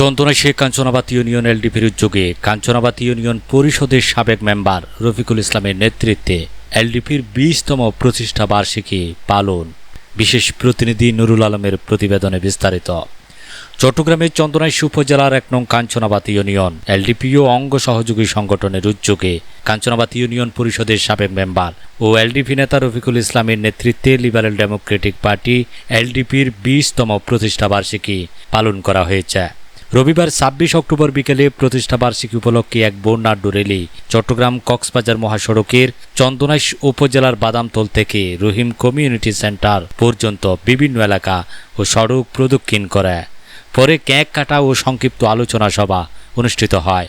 চন্দনা Sheikh Kanchanabad union এলডিপির উদ্যোগে Kanchanabad union পরিষদের সাবেক মেম্বার রফিকুল ইসলামের নেতৃত্বে এলডিপির বিশতম প্রতিষ্ঠা বার্ষিকী পালন। বিশেষ প্রতিনিধি নুরুল আলমের প্রতিবেদনে বিস্তারিত। চট্টগ্রামের চন্দনাইশ উপজেলার এক নং কাঞ্চনাবাদ ইউনিয়ন এলডিপিও অঙ্গ সহযোগী সংগঠনের উদ্যোগে কাঞ্চনাবাদ ইউনিয়ন পরিষদের সাবেক মেম্বার ও এলডিপি নেতা রফিকুল ইসলামের নেতৃত্বে লিবারেল ডেমোক্রেটিক পার্টি এলডিপির বিশতম প্রতিষ্ঠা বার্ষিকী পালন করা হয়েছে। রবিবার ছাব্বিশ অক্টোবর বিকেলে প্রতিষ্ঠাবার্ষিকী উপলক্ষে এক বন্যাড্ডু রেলি চট্টগ্রাম কক্সবাজার মহাসড়কের চন্দনাইশ উপজেলার বাদামতল থেকে রহিম কমিউনিটি সেন্টার পর্যন্ত বিভিন্ন এলাকা ও সড়ক প্রদক্ষিণ করে। পরে কেক কাটা ও সংক্ষিপ্ত আলোচনা সভা অনুষ্ঠিত হয়।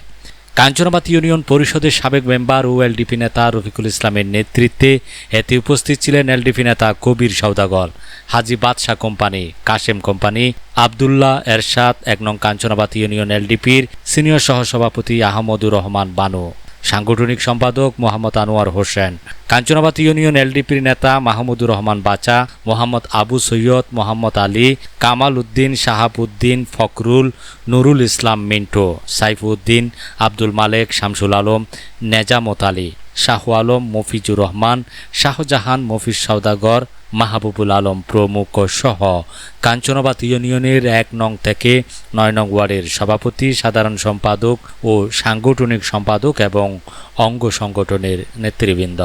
কাঞ্চনাবাদ ইউনিয়ন পরিষদের সাবেক মেম্বার ও এলডিপি নেতা রফিকুল ইসলামের নেতৃত্বে এতে উপস্থিত ছিলেন এলডিপি নেতা কবির সৌদাগর হাজি বাদশাহ কোম্পানি, কাশেম কোম্পানি, আবদুল্লাহ এরশাদ, এক নং কাঞ্চনাবাদ ইউনিয়ন এলডিপির সিনিয়র সহসভাপতি আহমদুর রহমান বানু। সাংগঠনিক সম্পাদক মোহাম্মদ আনোয়ার হোসেন কাঞ্চনাবাদ ইউনিয়ন এলডিপির নেতা মাহমুদুর রহমান বাচা, মোহাম্মদ আবু সৈয়দ মোহাম্মদ আলী, কামাল উদ্দিন, শাহাবুদ্দিন ফখরুল, নুরুল ইসলাম মিন্টো সাইফুদ্দিন আব্দুল মালেক, শামসুল আলম, নেজামত আলী, শাহ আলম, মফিজুর রহমান, শাহজাহান, মফিজ সওদাগর মাহবুবুল আলম প্রমুখ সহ কাঞ্চনাবাদ ইউনিয়নের এক নং থেকে নয় নং ওয়ার্ডের সভাপতি, সাধারণ সম্পাদক ও সাংগঠনিক সম্পাদক এবং অঙ্গ সংগঠনের নেতৃবৃন্দ।